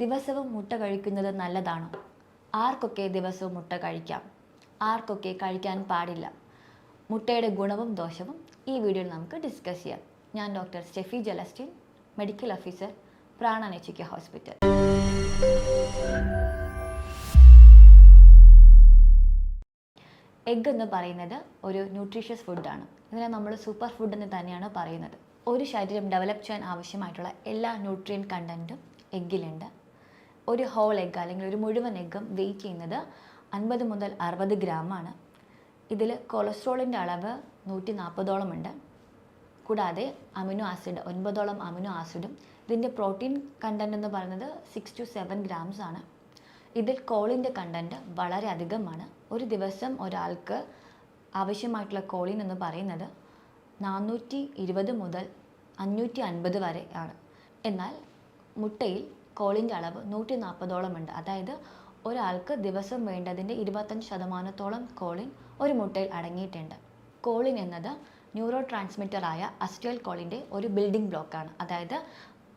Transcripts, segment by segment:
ദിവസവും മുട്ട കഴിക്കുന്നത് നല്ലതാണോ? ആർക്കൊക്കെ ദിവസവും മുട്ട കഴിക്കാം? ആർക്കൊക്കെ കഴിക്കാൻ പാടില്ല? മുട്ടയുടെ ഗുണവും ദോഷവും ഈ വീഡിയോയിൽ നമുക്ക് ഡിസ്കസ് ചെയ്യാം. ഞാൻ doctor Steffi Jelastin medical officer പ്രാണനേച്ചിക്ക ഹോസ്പിറ്റൽ എഗ് എന്ന് പറയുന്നത് ഒരു ന്യൂട്രീഷ്യസ് ഫുഡാണ് ഇതിനെ നമ്മൾ സൂപ്പർ ഫുഡ് എന്ന് തന്നെയാണ് പറയുന്നത്. ഒരു ശരീരം ഡെവലപ്പ് ചെയ്യാൻ ആവശ്യമായിട്ടുള്ള എല്ലാ ന്യൂട്രിയൻ കണ്ടന്റും എഗ്ഗിലുണ്ട് ഒരു ഹോൾ എഗ്ഗ് അല്ലെങ്കിൽ ഒരു മുഴുവൻ എഗ്ഗും വെയിറ്റ് ചെയ്യുന്നത് അൻപത് മുതൽ അറുപത് ഗ്രാമാണ് ഇതിൽ കൊളസ്ട്രോളിന്റെ അളവ് നൂറ്റി നാൽപ്പതോളം ഉണ്ട്. കൂടാതെ അമിനോ ആസിഡ് ഒൻപതോളം അമിനോ ആസിഡും ഇതിന്റെ പ്രോട്ടീൻ കണ്ടന്റ് എന്ന് പറയുന്നത് സിക്സ് ടു സെവൻ ഗ്രാംസ് ആണ്. ഇതിൽ കോളിന്റെ കണ്ടന്റ് വളരെ അധികമാണ്. ഒരു ദിവസം ഒരാൾക്ക് ആവശ്യമായിട്ടുള്ള കോളിൻ എന്ന് പറയുന്നത് നാനൂറ്റി ഇരുപത് മുതൽ അഞ്ഞൂറ്റി അൻപത് വരെ ആണ്. എന്നാൽ മുട്ടയിൽ കോളിന്റെ അളവ് നൂറ്റി നാൽപ്പതോളം ഉണ്ട്. അതായത് ഒരാൾക്ക് ദിവസം വേണ്ടതിന്റെ ഇരുപത്തഞ്ച് ശതമാനത്തോളം കോളിൻ ഒരു മുട്ടയിൽ അടങ്ങിയിട്ടുണ്ട്. കോളിൻ എന്നത് ന്യൂറോ ട്രാൻസ്മിറ്ററായ അസ്റ്റേൽ കോളിന്റെ ഒരു ബിൽഡിംഗ് ബ്ലോക്കാണ് അതായത്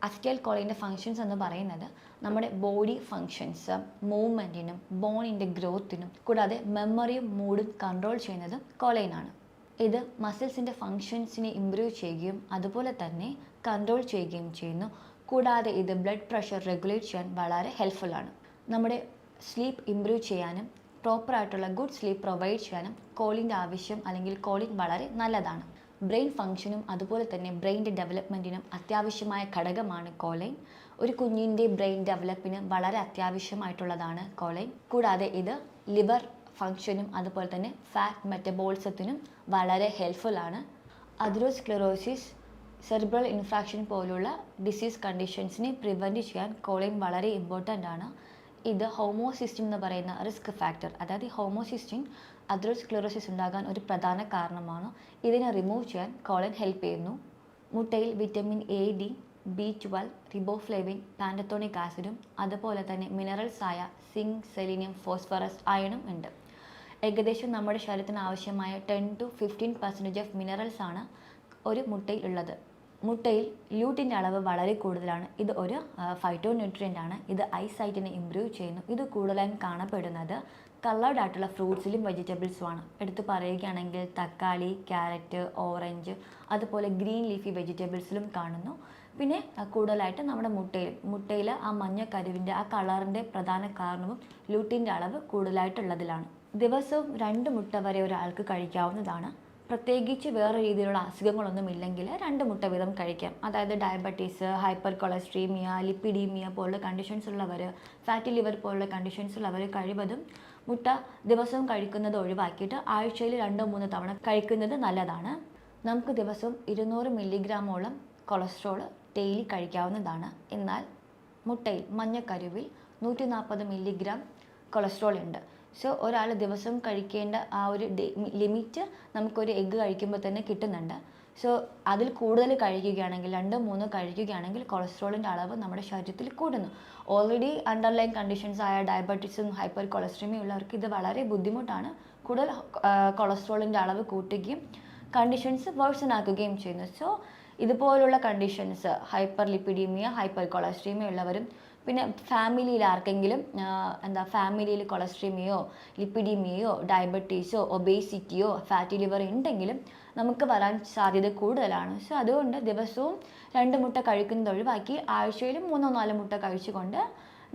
അസ്റ്റേൽ കോളിന്റെ ഫങ്ഷൻസ് എന്ന് പറയുന്നത് നമ്മുടെ ബോഡി ഫങ്ഷൻസ് മൂവ്മെന്റിനും ബോണിന്റെ ഗ്രോത്തിനും കൂടാതെ മെമ്മറിയും മൂഡും കൺട്രോൾ ചെയ്യുന്നത് കോളൈനാണ് ഇത് മസിൽസിന്റെ ഫങ്ഷൻസിനെ ഇമ്പ്രൂവ് ചെയ്യുകയും അതുപോലെ തന്നെ കൺട്രോൾ ചെയ്യുകയും ചെയ്യുന്നു. കൂടാതെ ഇത് ബ്ലഡ് പ്രഷർ റെഗുലേറ്റ് ചെയ്യാൻ വളരെ ഹെൽപ്ഫുൾ ആണ്. നമ്മുടെ സ്ലീപ്പ് ഇംപ്രൂവ് ചെയ്യാനും പ്രോപ്പറായിട്ടുള്ള ഗുഡ് സ്ലീപ്പ് പ്രൊവൈഡ് ചെയ്യാനും കോളിന്റെ ആവശ്യം അല്ലെങ്കിൽ കോളിൻ വളരെ നല്ലതാണ്. ബ്രെയിൻ ഫങ്ഷനും അതുപോലെ തന്നെ ബ്രെയിന്റെ ഡെവലപ്മെന്റിനും അത്യാവശ്യമായ ഘടകമാണ് കോലൈൻ ഒരു കുഞ്ഞിന്റെ ബ്രെയിൻ ഡെവലപ്പിന് വളരെ അത്യാവശ്യമായിട്ടുള്ളതാണ് കോലൈൻ കൂടാതെ ഇത് ലിവർ ഫങ്ഷനും അതുപോലെ തന്നെ ഫാറ്റ് മെറ്റബോൾസത്തിനും വളരെ ഹെൽപ്ഫുൾ ആണ്. അതിറോസ്ക്ലെറോസിസ് സെറിബ്രൽ ഇൻഫ്രാക്ഷൻ പോലുള്ള ഡിസീസ് കണ്ടീഷൻസിനെ പ്രിവെന്റ് ചെയ്യാൻ കോളിൻ വളരെ ഇമ്പോർട്ടന്റ് ആണ്. ഇത് ഹോമോസിസ്റ്റിൻ എന്ന് പറയുന്ന റിസ്ക് ഫാക്ടർ അതായത് ഹോമോസിസ്റ്റിൻ അതിറോസ്ക്ലെറോസിസ് ഉണ്ടാകാൻ ഒരു പ്രധാന കാരണമാണ്. ഇതിനെ റിമൂവ് ചെയ്യാൻ കോളൻ ഹെൽപ്പ് ചെയ്യുന്നു. മുട്ടയിൽ vitamin A D B twelve riboflavin pantothenic ആസിഡും അതുപോലെ തന്നെ മിനറൽസ് ആയ സിങ്ക് സെലീനിയം ഫോസ്ഫറസ് അയണും ഉണ്ട്. ഏകദേശം നമ്മുടെ ശരീരത്തിന് ആവശ്യമായ ten to fifteen percentage of minerals ആണ് ഒരു മുട്ടയിൽ ഉള്ളത്. മുട്ടയിൽ ല്യൂട്ടിന്റെ അളവ് വളരെ കൂടുതലാണ്. ഇത് ഒരു ഫൈറ്റോ ആണ്. ഇത് ഐസൈറ്റിനെ ഇമ്പ്രൂവ് ചെയ്യുന്നു. ഇത് കൂടുതലായും കാണപ്പെടുന്നത് കളേർഡ് ആയിട്ടുള്ള ഫ്രൂട്ട്സിലും വെജിറ്റബിൾസും ആണ്. എടുത്തു പറയുകയാണെങ്കിൽ തക്കാളി ക്യാരറ്റ് ഓറഞ്ച് അതുപോലെ ഗ്രീൻ ലീഫി വെജിറ്റബിൾസിലും കാണുന്നു. പിന്നെ കൂടുതലായിട്ട് നമ്മുടെ മുട്ടയിൽ മുട്ടയിൽ ആ മഞ്ഞ കരുവിന്റെ ആ കളറിന്റെ പ്രധാന കാരണവും ലൂട്ടിന്റെ അളവ് കൂടുതലായിട്ടുള്ളതിലാണ്. ദിവസവും രണ്ട് മുട്ട വരെ ഒരാൾക്ക് കഴിക്കാവുന്നതാണ്. പ്രത്യേകിച്ച് വേറെ രീതിയിലുള്ള അസുഖങ്ങളൊന്നും ഇല്ലെങ്കിൽ രണ്ട് മുട്ട വീതം കഴിക്കാം. അതായത് ഡയബറ്റീസ് ഹൈപ്പർ കൊളസ്ട്രീമിയ ലിപ്പിഡീമിയ പോലുള്ള കണ്ടീഷൻസ് ഉള്ളവർ ഫാറ്റി ലിവർ പോലുള്ള കണ്ടീഷൻസ് ഉള്ളവർ കഴിവതും മുട്ട ദിവസവും കഴിക്കുന്നത് ഒഴിവാക്കിയിട്ട് ആഴ്ചയിൽ രണ്ടോ മൂന്നോ തവണ കഴിക്കുന്നത് നല്ലതാണ്. നമുക്ക് ദിവസവും ഇരുന്നൂറ് മില്ലിഗ്രാമോളം കൊളസ്ട്രോൾ ഡെയിലി കഴിക്കാവുന്നതാണ്. എന്നാൽ മുട്ടയിൽ മഞ്ഞക്കരുവിൽ നൂറ്റി നാൽപ്പത് മില്ലിഗ്രാം കൊളസ്ട്രോൾ ഉണ്ട്. സോ ഒരാൾ ദിവസം കഴിക്കേണ്ട ആ ഒരു ലിമിറ്റ് നമുക്കൊരു എഗ്ഗ് കഴിക്കുമ്പോൾ തന്നെ കിട്ടുന്നുണ്ട്. സോ അതിൽ കൂടുതൽ കഴിക്കുകയാണെങ്കിൽ രണ്ടോ മൂന്നോ കഴിക്കുകയാണെങ്കിൽ കൊളസ്ട്രോളിന്റെ അളവ് നമ്മുടെ ശരീരത്തിൽ കൂടുന്നു. ഓൾറെഡി അണ്ടർലൈൻ കണ്ടീഷൻസ് ആയ ഡയബറ്റീസും ഹൈപ്പർ കൊളസ്ട്രോമിയും ഉള്ളവർക്ക് ഇത് വളരെ ബുദ്ധിമുട്ടാണ്. കൂടുതൽ കൊളസ്ട്രോളിന്റെ അളവ് കൂട്ടുകയും കണ്ടീഷൻസ് വേഴ്സൺ ആക്കുകയും ചെയ്യുന്നു. സോ ഇതുപോലുള്ള conditions hyperlipidemia hypercholesterolemia ഉള്ളവരും പിന്നെ ഫാമിലിയിൽ ആർക്കെങ്കിലും എന്താ ഫാമിലിയിൽ കൊളസ്ട്രീമിയോ ലിപ്പിഡീമിയയോ ഡയബറ്റീസോ ഒബേസിറ്റിയോ ഫാറ്റി ലിവർ ഉണ്ടെങ്കിലും നമുക്ക് വരാൻ സാധ്യത കൂടുതലാണ്. സോ അതുകൊണ്ട് ദിവസവും രണ്ട് മുട്ട കഴിക്കുന്നത് ഒഴിവാക്കി ആഴ്ചയിൽ മൂന്നോ നാലോ മുട്ട കഴിച്ചുകൊണ്ട്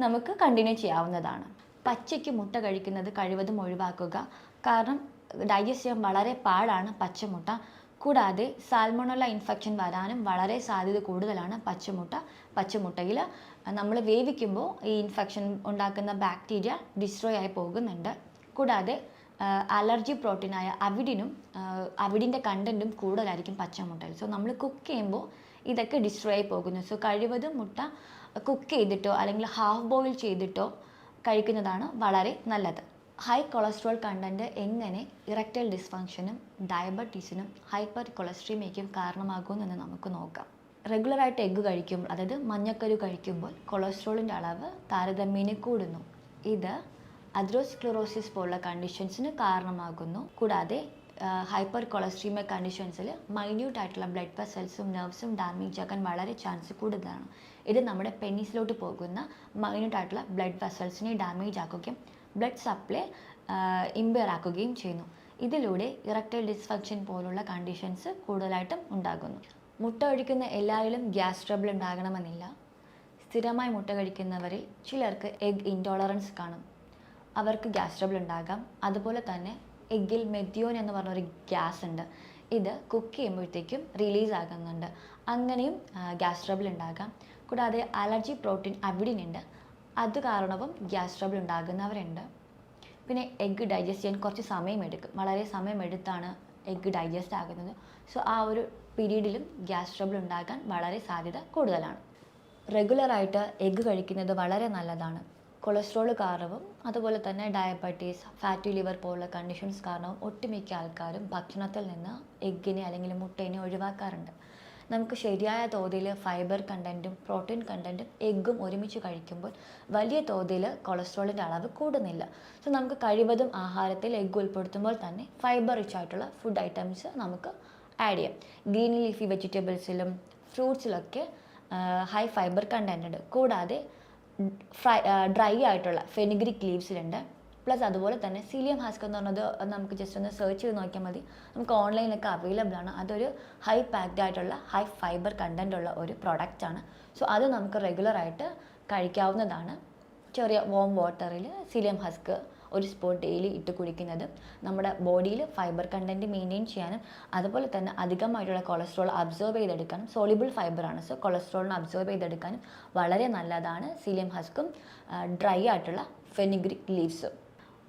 നമുക്ക് കണ്ടിന്യൂ ചെയ്യാവുന്നതാണ്. പച്ചയ്ക്ക് മുട്ട കഴിക്കുന്നത് കഴിവതും ഒഴിവാക്കുക. കാരണം ഡൈജസ്റ്റ് ചെയ്യാൻ വളരെ പാടാണ് പച്ചമുട്ട. കൂടാതെ സാൽമോണുള്ള ഇൻഫെക്ഷൻ വരാനും വളരെ സാധ്യത കൂടുതലാണ് പച്ചമുട്ട. പച്ചമുട്ടയിൽ നമ്മൾ വേവിക്കുമ്പോൾ ഈ ഇൻഫെക്ഷൻ ഉണ്ടാക്കുന്ന ബാക്ടീരിയ ഡിസ്ട്രോയ് ആയി പോകുന്നുണ്ട്. കൂടാതെ അലർജി പ്രോട്ടീനായ അവിഡിനും അവിഡിന്റെ കണ്ടന്റും കൂടുതലായിരിക്കും പച്ചമുട്ടയിൽ. സോ നമ്മൾ കുക്ക് ചെയ്യുമ്പോൾ ഇതൊക്കെ ഡിസ്ട്രോയ് ആയി പോകുന്നു. സോ കഴിവതും മുട്ട കുക്ക് ചെയ്തിട്ടോ അല്ലെങ്കിൽ ഹാഫ് ബോയിൽ ചെയ്തിട്ടോ കഴിക്കുന്നതാണ് വളരെ നല്ലത്. ഹൈ കൊളസ്ട്രോൾ കണ്ടന്റ് എങ്ങനെ ഇറക്റ്റൽ ഡിസ്ഫങ്ഷനും ഡയബറ്റീസിനും ഹൈപ്പർ കൊളസ്ട്രീമയ്ക്കും കാരണമാകുമെന്ന് നമുക്ക് നോക്കാം. റെഗുലറായിട്ട് എഗ്ഗ് കഴിക്കുമ്പോൾ അതായത് മഞ്ഞക്കരു കഴിക്കുമ്പോൾ കൊളസ്ട്രോളിന്റെ അളവ് താരതമ്യേന കൂടുന്നു. ഇത് അതിറോസ്ക്ലറോസിസ് പോലുള്ള കണ്ടീഷൻസിന് കാരണമാകുന്നു. കൂടാതെ ഹൈപ്പർ കൊളസ്ട്രീമ കണ്ടീഷൻസിൽ മൈന്യൂട്ട് ആയിട്ടുള്ള ബ്ലഡ് വെസൽസും നെർവ്സും ഡാമേജ് ആക്കാൻ വളരെ ചാൻസ് കൂടുതലാണ്. ഇത് നമ്മുടെ പെന്നീസിലോട്ട് പോകുന്ന മൈന്യൂട്ട് ആയിട്ടുള്ള ബ്ലഡ് വെസൽസിനെ ഡാമേജ് ആക്കുകയും ബ്ലഡ് സപ്ലൈ ഇമ്പയർ ആക്കുകയും ചെയ്യുന്നു. ഇതിലൂടെ ഇറക്ടൈൽ ഡിസ്ഫങ്ഷൻ പോലുള്ള കണ്ടീഷൻസ് കൂടുതലായിട്ടും ഉണ്ടാകുന്നു. മുട്ട കഴിക്കുന്ന എല്ലാവരിലും ഗ്യാസ് ട്രബിൾ ഉണ്ടാകണമെന്നില്ല. സ്ഥിരമായി മുട്ട കഴിക്കുന്നവരിൽ ചിലർക്ക് എഗ് ഇൻടോളറൻസ് കാണും. അവർക്ക് ഗ്യാസ് ട്രബിൾ ഉണ്ടാകാം. അതുപോലെ തന്നെ എഗ്ഗിൽ മെത്തിയോൻ എന്ന് പറഞ്ഞൊരു ഗ്യാസ് ഉണ്ട്. ഇത് കുക്ക് ചെയ്യുമ്പോഴത്തേക്കും റിലീസ് ആകുന്നുണ്ട്. അങ്ങനെയും ഗ്യാസ് ട്രബിൾ ഉണ്ടാകാം. കൂടാതെ അലർജി പ്രോട്ടീൻ ഉണ്ട്. അത് കാരണവും ഗ്യാസ് ട്രബിൾ ഉണ്ടാകുന്നവരുണ്ട്. പിന്നെ എഗ്ഗ് ഡൈജസ്റ്റ് ചെയ്യാൻ കുറച്ച് സമയമെടുക്കും. വളരെ സമയമെടുത്താണ് എഗ്ഗ് ഡൈജസ്റ്റ് ആകുന്നത്. സോ ആ ഒരു പീരീഡിലും ഗ്യാസ് ട്രബിൾ ഉണ്ടാകാൻ വളരെ സാധ്യത കൂടുതലാണ്. റെഗുലറായിട്ട് എഗ്ഗ് കഴിക്കുന്നത് വളരെ നല്ലതാണ്. കൊളസ്ട്രോൾ കാരണവും അതുപോലെ തന്നെ ഡയബറ്റീസ് ഫാറ്റി ലിവർ പോലുള്ള കണ്ടീഷൻസ് കാരണവും ഒട്ടുമിക്ക ആൾക്കാരും ഭക്ഷണത്തിൽ നിന്ന് എഗ്ഗിനെ അല്ലെങ്കിൽ മുട്ടേനെ ഒഴിവാക്കാറുണ്ട്. നമുക്ക് ശരിയായ തോതിൽ ഫൈബർ കണ്ടന്റും പ്രോട്ടീൻ കണ്ടന്റും എഗ്ഗും ഒരുമിച്ച് കഴിക്കുമ്പോൾ വലിയ തോതിൽ കൊളസ്ട്രോളിന്റെ അളവ് കൂടുന്നില്ല. സോ നമുക്ക് കഴിവതും ആഹാരത്തിൽ എഗ്ഗ് ഉൾപ്പെടുത്തുമ്പോൾ തന്നെ ഫൈബർ റിച്ച് ആയിട്ടുള്ള ഫുഡ് ഐറ്റംസ് നമുക്ക് ആഡ് ചെയ്യാം. ഗ്രീൻ ലീഫി വെജിറ്റബിൾസിലും ഫ്രൂട്ട്സിലൊക്കെ ഹൈ ഫൈബർ കണ്ടന്റുണ്ട് കൂടാതെ ഫ്രൈ ഡ്രൈ ആയിട്ടുള്ള ഫെനിഗ്രിക് ലീവ്സിലുണ്ട് പ്ലസ് അതുപോലെ തന്നെ സീലിയം ഹാസ്ക് എന്ന് പറഞ്ഞത് നമുക്ക് ജസ്റ്റ് ഒന്ന് സെർച്ച് ചെയ്ത് നോക്കിയാൽ മതി. നമുക്ക് ഓൺലൈനിലൊക്കെ അവൈലബിൾ ആണ്. അതൊരു ഹൈ പാക്ഡ് ആയിട്ടുള്ള ഹൈ ഫൈബർ കണ്ടന്റ് ഉള്ള ഒരു പ്രൊഡക്റ്റ് ആണ്. സോ അത് നമുക്ക് റെഗുലറായിട്ട് കഴിക്കാവുന്നതാണ്. ചെറിയ വോം വാട്ടറിൽ സീലിയം ഹസ്ക് ഒരു സ്പൂൺ ഡെയിലി ഇട്ട് കുടിക്കുന്നത്. നമ്മുടെ ബോഡിയിൽ ഫൈബർ കണ്ടന്റ് മെയിന്റെയിൻ ചെയ്യാനും അതുപോലെ തന്നെ അധികമായിട്ടുള്ള കൊളസ്ട്രോൾ അബ്സോർബ് ചെയ്തെടുക്കാനും സോളിബിൾ ഫൈബറാണ് സോ കൊളസ്ട്രോളിനെ അബ്സോർബ് ചെയ്തെടുക്കാനും വളരെ നല്ലതാണ് സീലിയം ഹസ്കും ഡ്രൈ ആയിട്ടുള്ള ഫെനിഗ്രിക് ലീവ്സും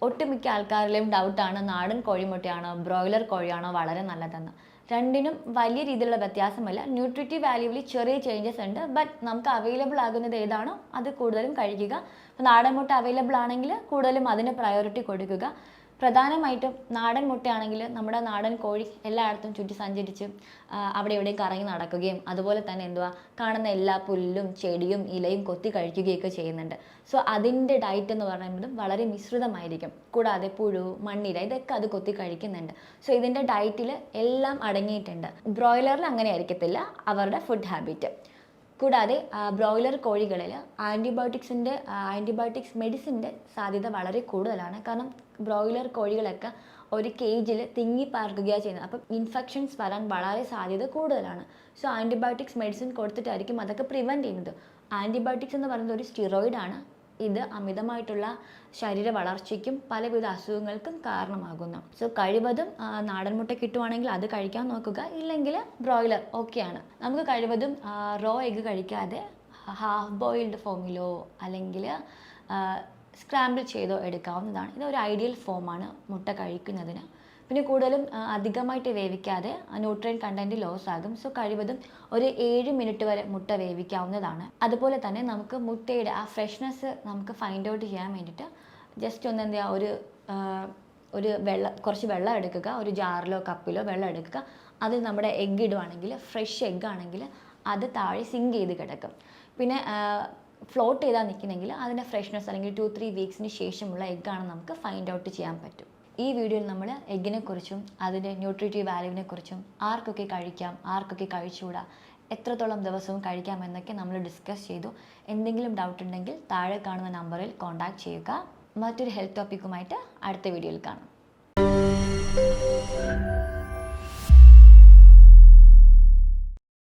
ഒട്ടുമിക്ക ആൾക്കാരിലെയും ഡൗട്ടാണ് നാടൻ കോഴിമുട്ടയാണോ ബ്രോയിലർ കോഴിയാണോ വളരെ നല്ലതെന്ന്. രണ്ടിനും വലിയ രീതിയിലുള്ള വ്യത്യാസമല്ല. ന്യൂട്രിറ്റീവ് വാല്യൂവിൽ ചെറിയ ചേഞ്ചസ് ഉണ്ട്. ബട്ട് നമുക്ക് അവൈലബിൾ ആകുന്നത് ഏതാണോ അത് കൂടുതലും കഴിക്കുക. നാടൻ മുട്ട അവൈലബിൾ ആണെങ്കിൽ കൂടുതലും അതിന് പ്രയോറിറ്റി കൊടുക്കുക. പ്രധാനമായിട്ടും നാടൻ മുട്ടയാണെങ്കിൽ നമ്മുടെ നാടൻ കോഴി എല്ലായിടത്തും ചുറ്റി സഞ്ചരിച്ച് അവിടെ എവിടെയും കറങ്ങി നടക്കുകയും അതുപോലെ തന്നെ എന്തുവാ കാണുന്ന എല്ലാ പുല്ലും ചെടിയും ഇലയും കൊത്തി കഴിക്കുകയൊക്കെ ചെയ്യുന്നുണ്ട്. സോ അതിന്റെ ഡയറ്റ് എന്ന് പറയുന്നത് വളരെ മിശ്രിതമായിരിക്കും. കൂടാതെ പുഴു മണ്ണിര ഇതൊക്കെ അത് കൊത്തി കഴിക്കുന്നുണ്ട്. സോ ഇതിന്റെ ഡയറ്റിൽ എല്ലാം അടങ്ങിയിട്ടുണ്ട്. ബ്രോയിലറിൽ അങ്ങനെ ആയിരിക്കത്തില്ല അവരുടെ ഫുഡ് ഹാബിറ്റ് കൂടാതെ ബ്രോയിലർ കോഴികളിൽ ആന്റിബയോട്ടിക്സിന്റെ ആന്റിബയോട്ടിക്സ് മെഡിസിന്റെ സാധ്യത വളരെ കൂടുതലാണ്. കാരണം ബ്രോയിലർ കോഴികളൊക്കെ ഒരു കേജിൽ തിങ്ങി പാർക്കുകയാണ് ചെയ്യുന്നത്. അപ്പം ഇൻഫെക്ഷൻസ് വരാൻ വളരെ സാധ്യത കൂടുതലാണ്. സോ ആന്റിബയോട്ടിക്സ് മെഡിസിൻ കൊടുത്തിട്ടായിരിക്കും അതൊക്കെ പ്രിവെന്റ് ചെയ്യുന്നത്. ആന്റിബയോട്ടിക്സ് എന്ന് പറയുന്നത് ഒരു സ്റ്റിറോയിഡാണ് ഇത് അമിതമായിട്ടുള്ള ശരീര വളർച്ചയ്ക്കും പലവിധ അസുഖങ്ങൾക്കും കാരണമാകുന്നു. സോ കഴിവതും നാടൻ മുട്ട കിട്ടുവാണെങ്കിൽ അത് കഴിക്കാൻ നോക്കുക. ഇല്ലെങ്കിൽ ബ്രോയിലർ ഓക്കെയാണ് നമുക്ക് കഴിവതും റോ എഗ് കഴിക്കാതെ ഹാഫ് ബോയിൽഡ് ഫോമിലോ അല്ലെങ്കിൽ സ്ക്രാമ്പിൾ ചെയ്തോ എടുക്കാവുന്നതാണ്. ഇതൊരു ഐഡിയൽ ഫോമാണ് മുട്ട കഴിക്കുന്നതിന്. പിന്നെ കൂടുതലും അധികമായിട്ട് വേവിക്കാതെ ന്യൂട്രിയൻ കണ്ടന്റ് ലോസ് ആകും. സോ കഴിവതും ഒരു ഏഴ് മിനിറ്റ് വരെ മുട്ട വേവിക്കാവുന്നതാണ്. അതുപോലെ തന്നെ നമുക്ക് മുട്ടയുടെ ആ ഫ്രഷ്നെസ് നമുക്ക് ഫൈൻഡ് ഔട്ട് ചെയ്യാൻ വേണ്ടിയിട്ട് ജസ്റ്റ് ഒന്ന് എന്താ ഒരു ഒരു വെള്ള കുറച്ച് വെള്ളം എടുക്കുക ഒരു ജാറിലോ കപ്പിലോ വെള്ളം എടുക്കുക. അതിൽ നമ്മുടെ എഗ്ഗ് ഇടുവാണെങ്കിൽ ഫ്രഷ് എഗ്ഗ് ആണെങ്കിൽ അത് താഴെ സിങ്ക് ചെയ്ത് കിടക്കും. പിന്നെ ഫ്ലോട്ട് ചെയ്താൽ നിൽക്കുന്നെങ്കിൽ അതിന്റെ ഫ്രഷ്നെസ് അല്ലെങ്കിൽ ടു ത്രീ വീക്സിന് ശേഷമുള്ള എഗ്ഗാണ് നമുക്ക് ഫൈൻഡ് ഔട്ട് ചെയ്യാൻ പറ്റും. ഈ വീഡിയോയിൽ നമ്മൾ എഗ്ഗിനെ കുറിച്ചും അതിന്റെ ന്യൂട്രിറ്റീവ് വാല്യൂവിനെ കുറിച്ചും ആർക്കൊക്കെ കഴിക്കാം ആർക്കൊക്കെ കഴിച്ചുകൂടാ എത്രത്തോളം ദിവസവും കഴിക്കാം എന്നൊക്കെ നമ്മൾ ഡിസ്കസ് ചെയ്തു. എന്തെങ്കിലും ഡൗട്ട് ഉണ്ടെങ്കിൽ താഴെ കാണുന്ന നമ്പറിൽ കോൺടാക്ട് ചെയ്യുക. മറ്റൊരു ഹെൽത്ത് ടോപ്പിക്കുമായിട്ട് അടുത്ത വീഡിയോയിൽ കാണാം.